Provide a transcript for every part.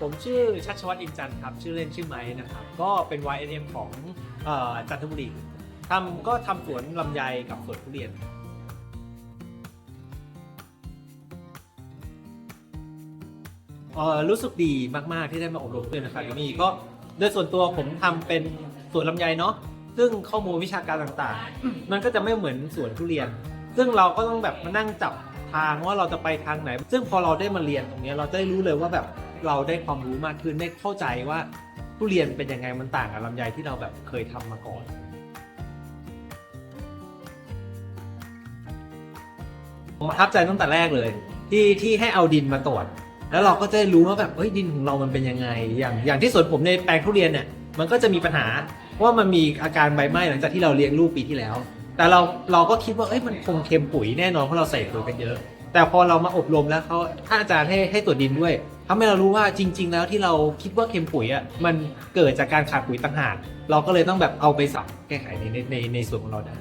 ผมชื่อชัชวัฒน์อินจันทร์ครับ ชื่อเล่นชื่อไม้นะครับ ก็เป็น YNM ของเอ่อจันทบุรีทำก็ทำสวนลำไยกับสวนทุเรียนรู้สึกดีมาก ๆ ที่ได้มาอบรมเพื่อนนะครับนี่ก็โดยส่วนตัวผมทำเป็นสวนลำไยเนาะซึ่งข้อมูลวิชาการต่างๆ มันก็จะไม่เหมือนสวนทุเรียน ซึ่งเราก็ต้องแบบมานั่งจับทางว่าเราจะไปทางไหน ซึ่งพอเราได้มาเรียนตรงนี้เราได้รู้เลยว่าแบบ เราได้ความรู้มากขึ้นได้เข้าใจว่าทุเรียนเป็นยังไงมันต่างกับลำไยที่เราแบบเคยทำมาก่อน ผมประทับใจตั้งแต่แรกเลย ที่ที่ให้เอาดินมาตรวจแล้วเราก็จะได้รู้ว่าแบบเฮ้ยดินของเรามันเป็นยังไง อย่างอย่างที่สวนผมในแปลงทุเรียนเนี่ยมันก็จะมีปัญหาว่ามันมีอาการใบไหม้หลังจากที่เราเลี้ยงลูกปีที่แล้ว แต่เราเราก็คิดว่าเอ้ยมันคงเค็มปุ๋ยแน่นอนเพราะเราใส่ปุ๋ยกันเยอะ แต่พอเรามาอบรมแล้วเขาท่านอาจารย์ให้ให้ตรวจดินด้วยทำให้เรารู้ว่าจริง ๆ แล้วที่เราคิดว่าเค็มปุ๋ยอะมันเกิดจากการขาดปุ๋ยต่างหากเราก็เลยต้องแบบเอาไปสับแก้ไขในในในในส่วนของเราได้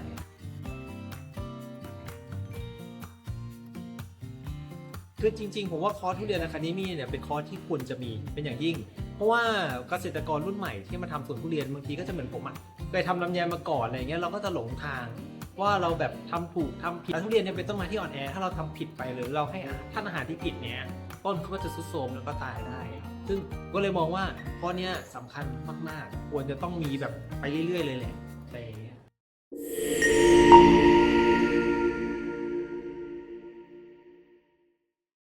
คือจริงๆ ผมว่าคอร์สทุเรียนอะคาเดมี่เนี่ยเป็นคอร์สที่ควรจะมีเป็นอย่างยิ่ง เพราะว่าเกษตรกรรุ่นใหม่ที่มาทำสวนทุเรียนบางทีก็จะเหมือนผมอะเคยทำลำไยมาก่อนอะไรเงี้ยเราก็จะหลงทาง ว่าเราแบบทำถูกทำผิดทุเรียนเนี่ยเป็นต้นไม้ที่อ่อนแอ ถ้าเราทำผิดไปหรือเราให้ท่านอาหารที่ผิดเนี่ยต้นเขาก็จะสุดโทรมแล้วก็ตายได้ซึ่งก็เลยมองว่าข้อเนี้ยสำคัญมากๆ ควรจะต้องมีแบบไปเรื่อยๆเลยแหละ